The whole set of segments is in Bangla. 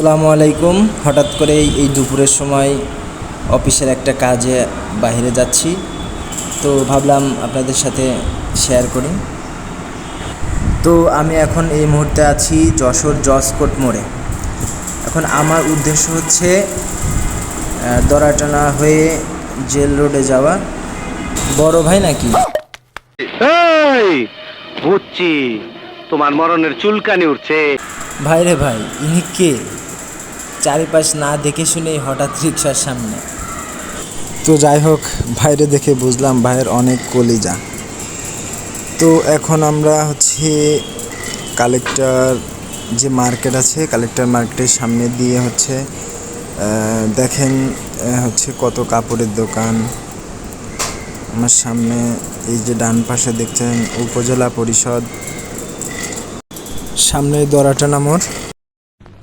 আসসালামু আলাইকুম। হঠাৎ করে এই দুপুরের সময় অফিসের একটা কাজে বাইরে যাচ্ছি। তো ভাবলাম আপনাদের সাথে শেয়ার করি। তো আমি এখন এই মুহূর্তে আছি যশোর জসকোট মোড়ে। এখন আমার উদ্দেশ্য হচ্ছে দরাটানা হয়ে জেল রোডে যাওয়া। বড় ভাই নাকি? বুঝছি। তোমার মরণের চুলকানি উঠছে। ভাই রে ভাই ইনি কে? চারিপাশ না দেখে শুনেই হঠাৎ রিক্সার সামনে। তো যাই হোক বাইরে দেখে বুঝলাম ভাইয়ের অনেক কলিজা। তো এখন আমরা হচ্ছে কালেক্টর যে মার্কেট আছে, কালেক্টর মার্কেটের সামনে দিয়ে হচ্ছে দেখেন হচ্ছে কত কাপড়ের দোকান। আমার সামনে এই যে ডান পাশে দেখছেন উপজেলা পরিষদ। সামনে দরাটা মোড়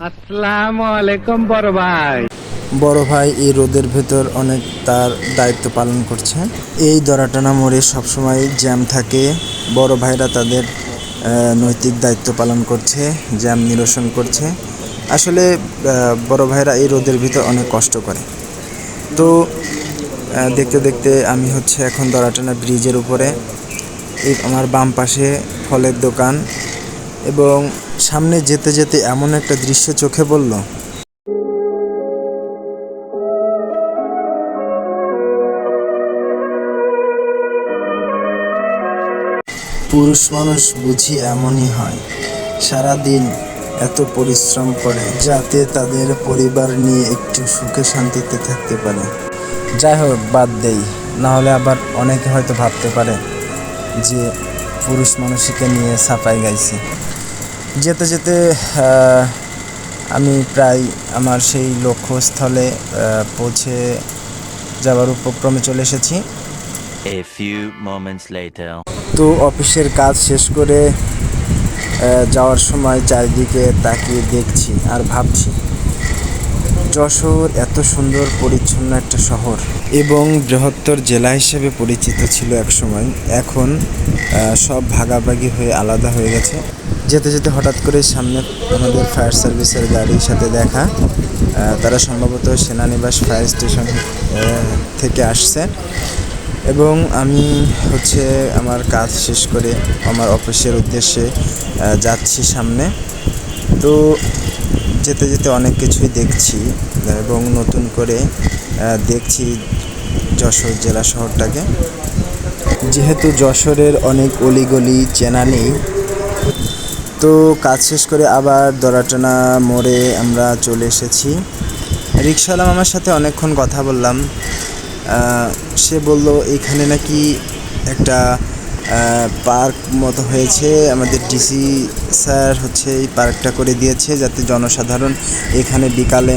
আসসালামু আলাইকুম, বড় ভাই। বড় ভাই, এই রোদের ভেতর অনেক তার দায়িত্ব পালন করছে। এই দরাটানা মোড়ে সবসময় জ্যাম থাকে। বড় ভাইরা তাদের নৈতিক দায়িত্ব পালন করছে, জ্যাম নিরসন করছে। আসলে বড় ভাইরা এই রোদের ভিতর অনেক কষ্ট করে। তো দেখতে দেখতে আমি হচ্ছে এখন দরাটানা ব্রিজের উপরে, এই আমার বাম পাশে ফলের দোকান। এবং সামনে যেতে যেতে এমন একটা দৃশ্য চোখে পড়ল। পুরুষ মানুষ বুঝি এমনই হয়। সারাদিন এত পরিশ্রম করে যাতে তাদের পরিবার নিয়ে একটু সুখে শান্তিতে থাকতে পারে। যাই হোক, বাদ দেই। না হলে আবার অনেকে হয়তো ভাবতে পারে যে পুরুষ মানুষকে নিয়ে সাফাই গাইছে। যেতে যেতে আমি প্রায় আমার সেই লক্ষ্যস্থলে পৌঁছে যাওয়ার উপক্রমে চলে এসেছি A few moments later. তো অফিসের কাজ শেষ করে যাওয়ার সময় চারিদিকে তাকিয়ে দেখছি আর ভাবছি যশোর এত সুন্দর পরিচ্ছন্ন একটা শহর এবং বৃহত্তর জেলা হিসেবে পরিচিত ছিল এক সময় এখন সব ভাগাভাগি হয়ে আলাদা হয়ে গেছে। যেতে যেতে হঠাৎ করে সামনে আমাদের ফায়ার সার্ভিসের গাড়ির সাথে দেখা। তারা সম্ভবত সেনানিবাস, ফায়ার স্টেশন থেকে আসছে। এবং আমি হচ্ছে আমার কাজ শেষ করে আমার অফিসের উদ্দেশ্যে যাচ্ছি সামনে। তো যেতে যেতে অনেক কিছুই দেখছি এবং নতুন করে দেখছি যশোর জেলা শহরটাকে। যেহেতু যশোরের অনেক অলিগলি চেনা নেই, তো কাজ শেষ করে আবার দরাটানা মোড়ে আমরা চলে এসেছি। রিক্সাওয়ালা মামার সাথে অনেকক্ষণ কথা বললাম। সে বলল এখানে নাকি একটা পার্ক মতো হয়েছে। আমাদের ডিসি স্যার হচ্ছে এই পার্কটা করে দিয়েছে যাতে জনসাধারণ এখানে বিকালে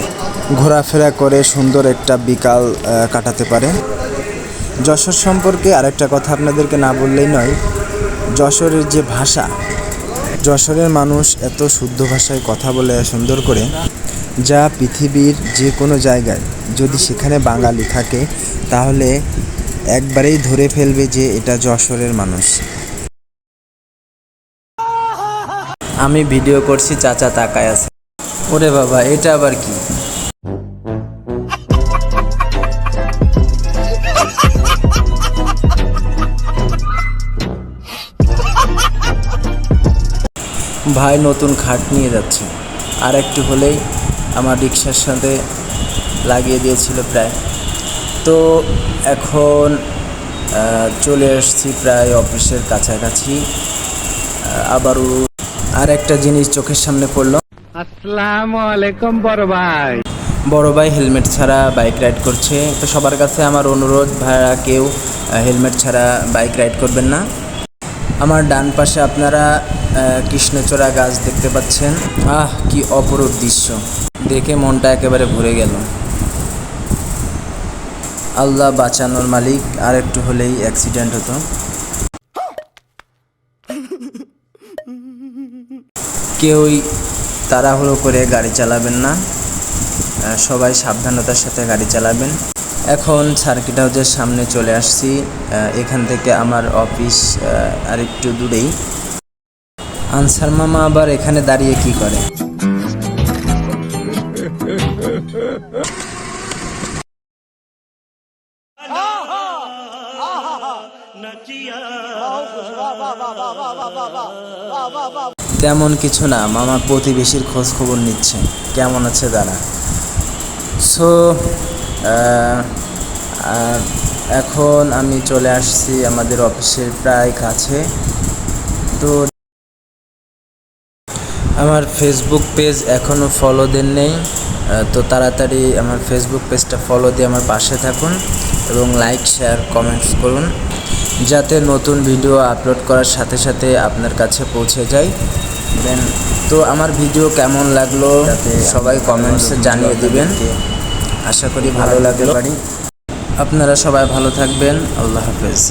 ঘোরাফেরা করে সুন্দর একটা বিকাল কাটাতে পারে। যশোর সম্পর্কে আরেকটা কথা আপনাদেরকে না বললেই নয়, যশোরের যে ভাষা, যশোরের মানুষ এত শুদ্ধ ভাষায় কথা বলে সুন্দর করে, যা পৃথিবীর যে কোনো জায়গায় যদি সেখানে বাঙালি থাকে, তাহলে একবারেই ধরে ফেলবে যে এটা যশোরের মানুষ। আমি ভিডিও করছি, চাচা তাকায় আছে। ওরে বাবা, এটা আবার কি? ভাই, নতুন খাট নিয়ে যাচ্ছে। আর একটু হলেই আমার রিক্সার সাথে লাগিয়ে দিয়েছিল প্রায়। তো এখন চলে এসেছি প্রায় অফিসের কাছাকাছি। আবারও আর একটা জিনিস চোখের সামনে পড়ল। আসসালামু আলাইকুম বড় ভাই। বড় ভাই হেলমেট ছাড়া বাইক রাইড করছে। তো সবার কাছে আমার অনুরোধ ভাইরা কেউ হেলমেট ছাড়া বাইক রাইড করবেন না। আমার ডান পাশে আপনারা কৃষ্ণচূড়া গাছ দেখতে পাচ্ছেন। আহ কি অপরূপ দৃশ্য। দেখে মনটা একেবারে ভরে গেল। আল্লাহ বাঁচানোর মালিক। আর একটু হলেই অ্যাক্সিডেন্ট হতো। কেউই তাড়াহুড়ো করে গাড়ি চালাবেন না। সবাই সাবধানতার সাথে গাড়ি চালাবেন। এখন সার্কিট হাউসের সামনে চলে আসছি। এখান থেকে আমার অফিস আর একটু দূরেই। আনসার মামা আবার এখানে দাঁড়িয়ে কি করে? তেমন কিছু না, মামা প্রতিবেশীর খোঁজ খবর নিচ্ছে। কেমন আছে তারা সো এখন আমি চলে আসছি আমাদের অফিসের প্রায় কাছে। তো আমার ফেসবুক পেজ এখনও ফলো দেন নেই। তো তাড়াতাড়ি আমার ফেসবুক পেজটা ফলো দিয়ে আমার পাশে থাকুন এবং লাইক শেয়ার কমেন্টস করুন। যাতে নতুন ভিডিও আপলোড করার সাথে সাথে আপনার কাছে পৌঁছে যায়। দেন তো আমার ভিডিও কেমন লাগল সবাই কমেন্টসে জানিয়ে দিবেন। আশা করি ভালো লাগল। আপনারা সবাই ভালো থাকবেন। আল্লাহ হাফেজ।